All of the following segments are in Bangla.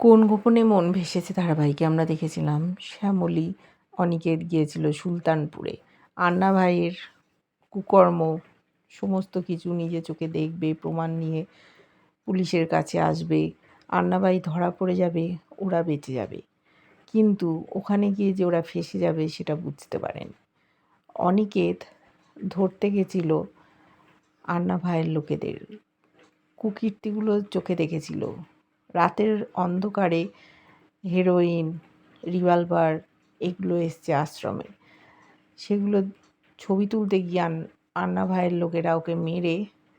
কোন গোপনে মন ভেসেছে ধারাবাহিকে? আমরা দেখেছিলাম শ্যামলী অনিকেত গিয়েছিল সুলতানপুরে। আন্না ভাইয়ের কুকর্ম, সমস্ত কিছু নিজে চোখে দেখবে, প্রমাণ নিয়ে পুলিশের কাছে আসবে। আন্নাবাই ধরা পড়ে যাবে, ওরা বেঁচে যাবে। কিন্তু ওখানে গিয়ে যে ওরা ফেসে যাবে সেটা বুঝতে পারেন। অনিকেত ধরতে গেছিল আন্না ভাইয়ের লোকেদের। কুকীর্তিগুলো চোখে দেখেছিল। রাতের অন্ধকারে হেরোইন রিভলভার এগুলো এসছে আশ্রমে। সেগুলো ছবি তুলতে গিয়ে আন্না ভাইয়ের লোকেরা ওকে মেরে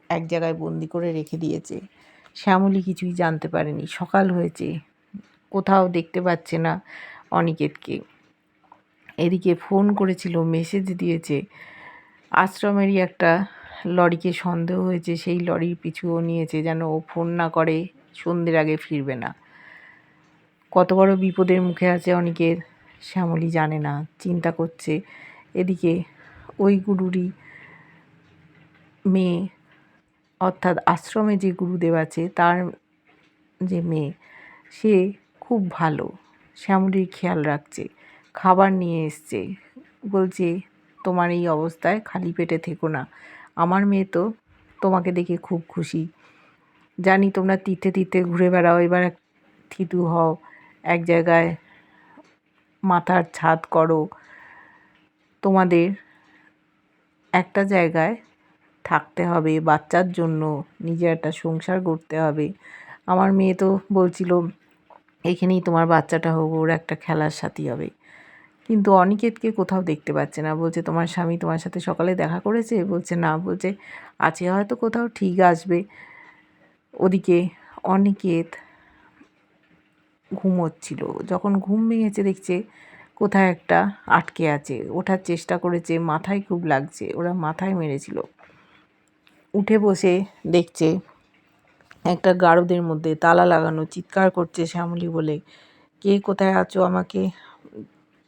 এক জায়গায় বন্দি করে রেখে দিয়েছে। শ্যামলী কিছুই জানতে পারেনি। সকাল হয়েছে, কোথাও দেখতে পাচ্ছে না অনিকেতকে। এদিকে ফোন করেছিল, মেসেজ দিয়েছে, আশ্রমেরই একটা লরিকে সন্দেহ হয়েছে, সেই লরির পিছুও নিয়েছে যেন ও ফোন না করে। সন্ধ্যের আগে ফিরবে না। কত বড় বিপদের মুখে আছে অনেকের, শ্যামলী জানে না, চিন্তা করছে। এদিকে ওই গুরুরই মেয়ে, অর্থাৎ আশ্রমে যে গুরুদেব আছে, তার যে মেয়ে, সে খুব ভালো। শ্যামলীর খেয়াল রাখছে, খাবার নিয়ে এসছে। বলছে, তোমার এই অবস্থায় খালি পেটে থেকো না। আমার মেয়ে তো তোমাকে দেখে খুব খুশি। জানি তোমরা তীর্থে তীর্থে ঘুরে বেড়াও, এবার এক থিতু হও, এক জায়গায় মাথার ছাদ করো। তোমাদের একটা জায়গায় থাকতে হবে, বাচ্চার জন্য নিজের একটা সংসার করতে হবে। আমার মেয়ে তো বলছিল, এখানেই তোমার বাচ্চাটা হোক, ওর একটা খেলার সাথী হবে। কিন্তু অনিকেতকে কোথাও দেখতে পাচ্ছে না। বলছে, তোমার স্বামী তোমার সাথে সকালে দেখা করেছে? বলছে, না। বলছে, আছে হয়তো কোথাও, ঠিক আসবে। ওদিকে অনিকেত ঘুমোচ্ছিল। যখন ঘুম ভেঙেছে দেখছে কোথায় একটা আটকে আছে। ওঠার চেষ্টা করেছে, মাথায় খুব লাগছে, ওরা মাথায় মেরেছিল। উঠে বসে দেখছে একটা গারদের মধ্যে তালা লাগানো, চিৎকার করছে শ্যামলী বলে, কে কোথায় আছো আমাকে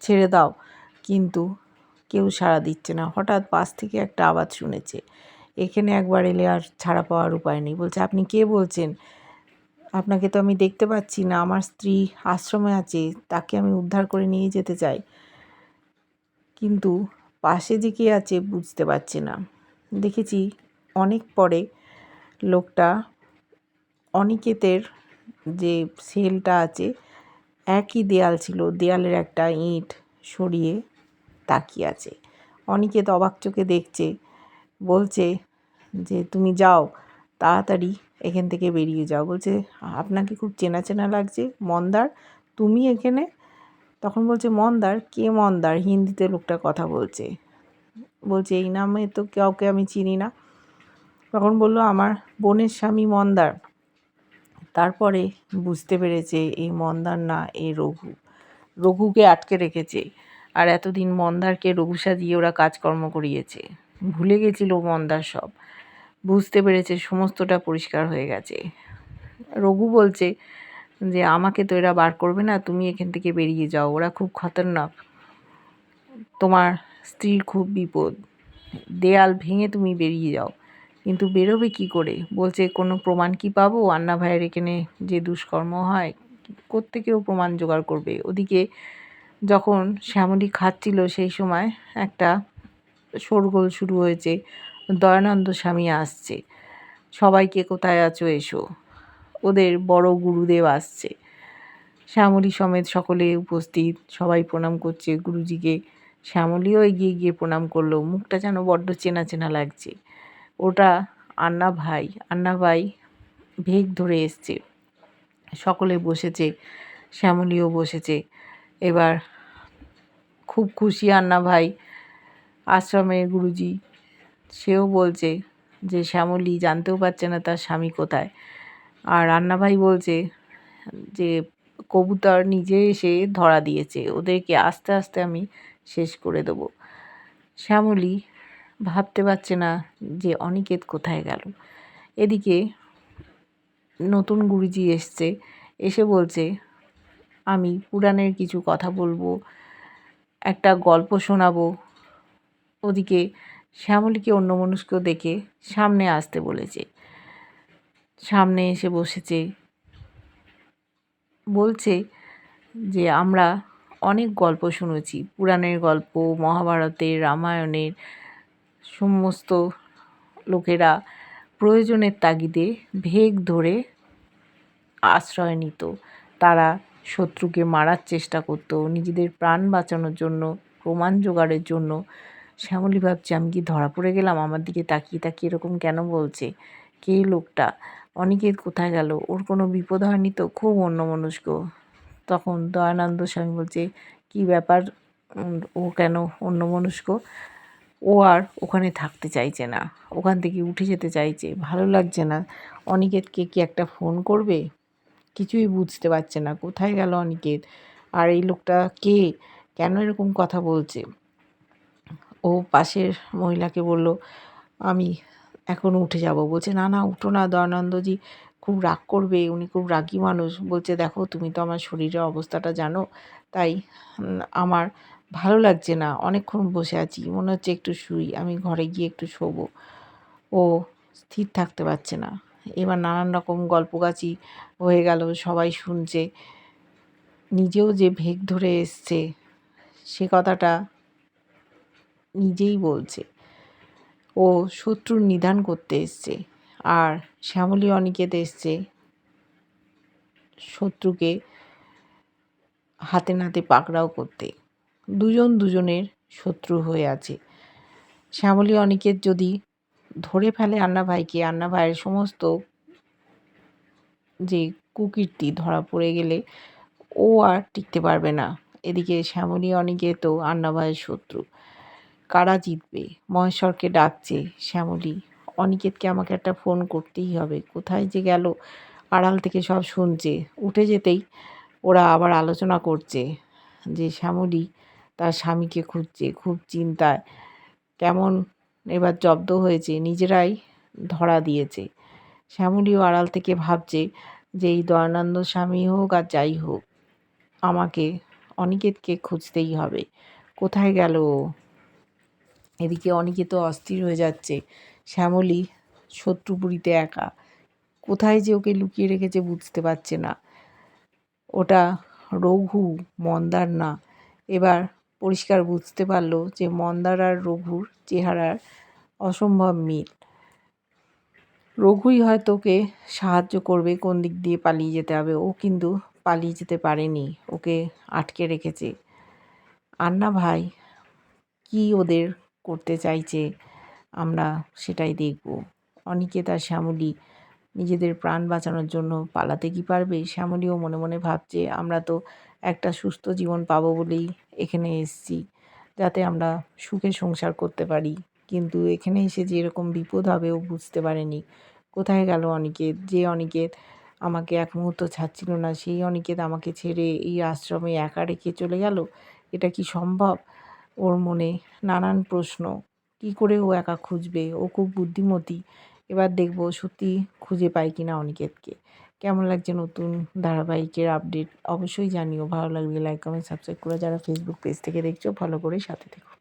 ছেড়ে দাও। কিন্তু কেউ সাড়া দিচ্ছে না। হঠাৎ পাশ থেকে একটা আওয়াজ শুনেছে এখানে একবার এলে আর ছাড়া পাওয়ার উপায় নেই। বলছে, আপনি কে বলছেন? আপনাকে তো আমি দেখতে পাচ্ছি না। আমার স্ত্রী আশ্রমে আছে, তাকে আমি উদ্ধার করে নিয়ে যেতে চাই। কিন্তু পাশে যে কে আছে বুঝতে পারছি না। দেখেছি অনেক পরে লোকটা অনিকেতের যে সেলটা আছে, একই দেয়াল ছিল। দেয়ালের একটা ইঁট সরিয়ে তাকিয়ে আছে। অনিকেত অবাক চোখে দেখছে, বলছে যে তুমি যাও, তাড়াতাড়ি এখান থেকে বেরিয়ে যাও। বলছে, আপনাকে খুব চেনা চেনা লাগছে, মন্দার। তুমি এখানে? তখন বলছে, মন্দার? কে মন্দার? হিন্দিতে লোকটা কথা বলছে। বলছে, এই নামে তো কাউকে আমি চিনি না। তখন বলল, আমার বোনের স্বামী মন্দার। তারপরে বুঝতে পেরেছে, এই মন্দার না, এ রঘু। রঘুকে আটকে রেখেছে। আর এতদিন মন্দারকে রঘু সাজিয়ে ওরা কাজকর্ম করিয়েছে। ভুলে গেছিল মন্দার সব। বুঝতে পেরেছে সমস্তটা পরিষ্কার হয়ে গেছে। রঘু বলছে যে, আমাকে তো এরা বার করবে না, তুমি এখান থেকে বেরিয়ে যাও, ওরা খুব খতরনাক। তোমার স্ত্রীর খুব বিপদ। দেয়াল ভেঙে তুমি বেরিয়ে যাও। কিন্তু বেরোবে কি করে? বলছে, কোনো প্রমাণ কি পাবো? আন্না ভাইয়ের এখানে যে দুষ্কর্ম হয়, কোত্থেকেও প্রমাণ জোগাড় করবে? ওদিকে যখন শ্যামলী খাচ্ছিল সেই সময় একটা শোরগোল শুরু হয়েছে। দয়ানন্দ স্বামী আসছে। সবাইকে কোথায় আছো এসো। ওদের বড় গুরুদেব আসছে। শ্যামলী সমেত সকলে উপস্থিত। সবাই প্রণাম করছে। গুরুজিকে শ্যামলীও এগিয়ে গিয়ে প্রণাম করল। মুখটা যেন বড্ড চেনা চেনা লাগছে। ওটা আন্না ভাই। আন্না ভাই ভেগ ধরে এসছে। সকলে বসেছে। শ্যামলীও বসেছে। এবার খুব খুশি আন্না ভাই। আশ্রমের গুরুজি। সেও বলছে যে, শ্যামলী জানতেও পারছে না তার স্বামী কোথায়। আর রান্নাভাই বলছে যে, কবুতর নিজে এসে ধরা দিয়েছে। ওদেরকে আস্তে আস্তে আমি শেষ করে দেবো। শ্যামলী ভাবতে পারছে না যে, অনিকেত কোথায় গেল। এদিকে নতুন গুরুজি এসছে। এসে বলছে, আমি পুরাণের কিছু কথা বলব, একটা গল্প শোনাবো। ওদিকে শ্যামলীকে অন্যমনস্ক দেখে সামনে আসতে বলেছে। সামনে এসে বসেছে। বলছে যে, আমরা অনেক গল্প শুনেছি। পুরাণের গল্প, মহাভারতের, রামায়ণের সমস্ত লোকেরা প্রয়োজনের তাগিদে ভেগ ধরে আশ্রয় নিত। তারা শত্রুকে মারার চেষ্টা করতো, নিজেদের প্রাণ বাঁচানোর জন্য, প্রমাণ জোগাড়ের জন্য শ্যামলী ভাবছে, আমি কি ধরা পড়ে গেলাম? আমার দিকে তাকিয়ে তাকিয়ে এরকম কেন বলছে? কে লোকটা? অনিকেত কোথায় গেল? ওর কোনো বিপদ হয়নি তো? খুব অন্যমনস্ক। তখন দয়ানন্দ স্বামী বলছে, কি ব্যাপার? ও কেন অন্যমনস্ক? ও আর ওখানে থাকতে চাইছে না। ওখান থেকে উঠে যেতে চাইছে। ভালো লাগছে না। অনিকেতকে কি একটা ফোন করবে? কিছুই বুঝতে পারছে না। কোথায় গেল অনিকেত? আর এই লোকটা কে? কেন এরকম কথা বলছে? ও পাশের মহিলাকে বলল, আমি এখন উঠে যাব। বলছে, না না, উঠো না, দয়ানন্দজি খুব রাগ করবে, উনি খুব রাগী মানুষ। বলছে, দেখো, তুমি তো আমার শরীরের অবস্থাটা জানো, তাই আমার ভালো লাগছে না, অনেকক্ষণ বসে আছি, মনে হচ্ছে একটু শুই, আমি ঘরে গিয়ে একটু শোবো। ও স্থির থাকতে পারছে না। এবার নানান রকম গল্পগাছি হয়ে গেল, সবাই শুনছে, নিজেও যে ভেগ ধরে এসছে, সে কথাটা নিজেই বলছে। ও শত্রুর নিধান করতে এসছে। আর শ্যামলী অনিকেত এসছে শত্রুকে হাতে নাতে পাকড়াও করতে। দুজন দুজনের শত্রু হয়ে আছে। শ্যামলী অনিকেত যদি ধরে ফেলে আন্না ভাইকে, আন্না ভাইয়ের সমস্ত যে কুকীর্তি ধরা পড়ে গেলে ও আর টিকতে পারবে না। এদিকে শ্যামলী অনিকেত আন্না ভাইয়ের শত্রু। কারা জিতবে? মহেশ্বরকে ডাকছে, শ্যামলী। অনিকেতকে আমাকে একটা ফোন করতেই হবে। কোথায় যে গেল, আড়াল থেকে সব শুনছে। উঠে যেতেই ওরা আবার আলোচনা করছে যে শ্যামলী তার স্বামীকে খুঁজছে, খুব চিন্তায়। কেমন এবার জব্দ হয়েছে, নিজেরাই ধরা দিয়েছে। শ্যামলীও আড়াল থেকে ভাবছে যে এই দয়ানন্দ স্বামী হোক আর যাই হোক, আমাকে অনিকেতকে খুঁজতেই হবে। কোথায় গেল এদিকে অনেকে তো অস্থির হয়ে যাচ্ছে। শ্যামলী, শত্রুপুরীতে একা। কোথায় যে ওকে লুকিয়ে রেখেছে বুঝতে পারছে না। ওটা রঘু, মন্দার না। এবার পরিষ্কার বুঝতে পারল যে মন্দার আর রঘুর চেহারার অসম্ভব মিল। রঘুই হয়তো ওকে সাহায্য করবে, কোন দিক দিয়ে পালিয়ে যেতে হবে। ও কিন্তু পালিয়ে যেতে পারেনি, ওকে আটকে রেখেছে। আন্না ভাই, কি ওদের করতে চাইছে আমরা সেটাই দেখব। অনিকেত শ্যামলী নিজেদের প্রাণ বাঁচানোর জন্য পালাতে কি পারবে? শ্যামলীও মনে মনে ভাবছে, আমরা তো একটা সুস্থ জীবন পাবো বলেই এখানে এসেছি, যাতে আমরা সুখে সংসার করতে পারি। কিন্তু এখানে এসে যে এরকম বিপদ হবে ও বুঝতে পারেনি। কোথায় গেল অনিকেত? যে অনিকেত আমাকে এক মুহূর্ত ছাড়ছিল না, সেই অনিকেত আমাকে ছেড়ে এই আশ্রমে একা রেখে চলে গেল? এটা কি সম্ভব? ওর মনে নানান প্রশ্ন। কি করে ও একা খুঁজবে? ও খুব বুদ্ধিমতী। এবার দেখব সত্যি খুঁজে পাই কিনা অনিকেতকে। কেমন লাগছে নতুন ধারাবাহিকের আপডেট? অবশ্যই জানিও। ভালো লাগবে লাইক কমেন্ট সাবস্ক্রাইব করে যারা ফেসবুক পেজ থেকে দেখছ ফলো করে সাথে থেকো।